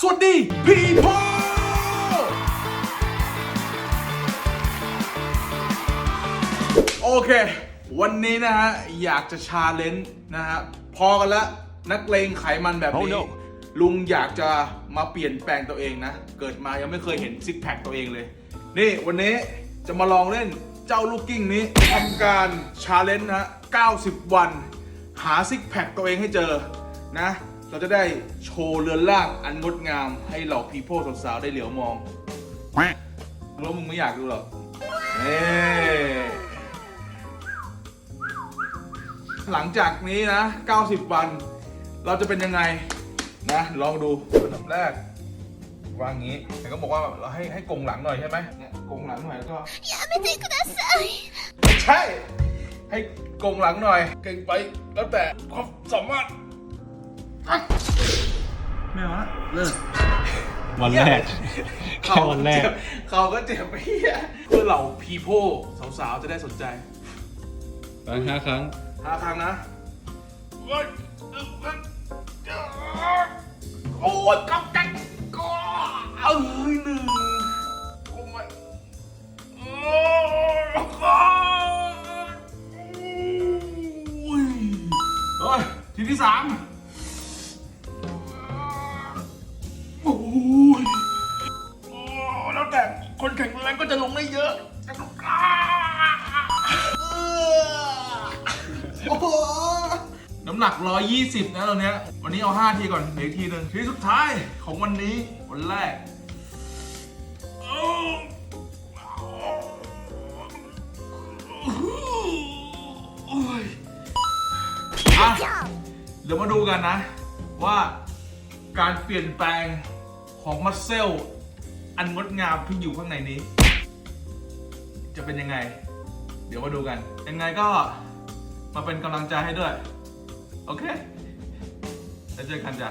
สวัสดีพี่พ่อโอเค วันนี้นะฮะ อยากจะชาเลนจ์นะฮะ พอกันละ นักเลงไขมันแบบนี้ Oh no ลุงอยากจะมาเปลี่ยนแปลงตัวเองนะ เกิดมายังไม่เคยเห็นซิกแพคตัวเองเลย นี่วันนี้จะมาลองเล่นเจ้าลูกกิ้งนี้ทำการชาเลนจ์นะฮะ 90 วัน หาซิกแพคตัวเองให้เจอนะ เราจะได้โชว์เรือนร่างอันงดงามให้เหล่าพีโพสาวๆได้เหลียวมองรู้ว่ามึงไม่อยากดูหรอกเอ้หลังจากนี้นะ 90 วัน เราจะเป็นยังไงนะ ลองดูอันดับแรกวางงี้ แต่ก็บอกว่าเราให้ให้กงหลังหน่อยใช่ไหมเนี่ยกงหลังหน่อยแล้วก็ยาไม่ใช่คุณสาใช่ ให้กงหลังหน่อย เก่งไปแล้วแต่ความสามารถ ไม่เอาละเลิกวันแรกแค่วันแรก เขาก็เจ็บไปเฮียเพื่อเหล่าพีโพสาวๆ จะได้สนใจบางห้าครั้ง ห้าครั้งนะ โอ้ยกำจัดก็เอ้ยหนึ่งโอ้ยโอ้ยเฮ้ยทีที่สาม คนแข็งแรงก็จะลงได้เยอะแต่ลูกค้าเออโอ้โหน้ำหนัก 120 นะตอนเนี้ย วันนี้เอา 5 ทีก่อนเดี๋ยวอีกทีหนึ่งทีสุดท้ายของวันนี้ วันแรก โอ้โอ้ยอะเดี๋ยวมาดูกันนะ ว่าการเปลี่ยนแปลงของมัสเซล อันงดงามที่อยู่ข้างในนี้ จะเป็นยังไง เดี๋ยวมาดูกัน ยังไงก็มาเป็นกำลังใจให้ด้วย โอเค แล้วเจอกันจ้ะ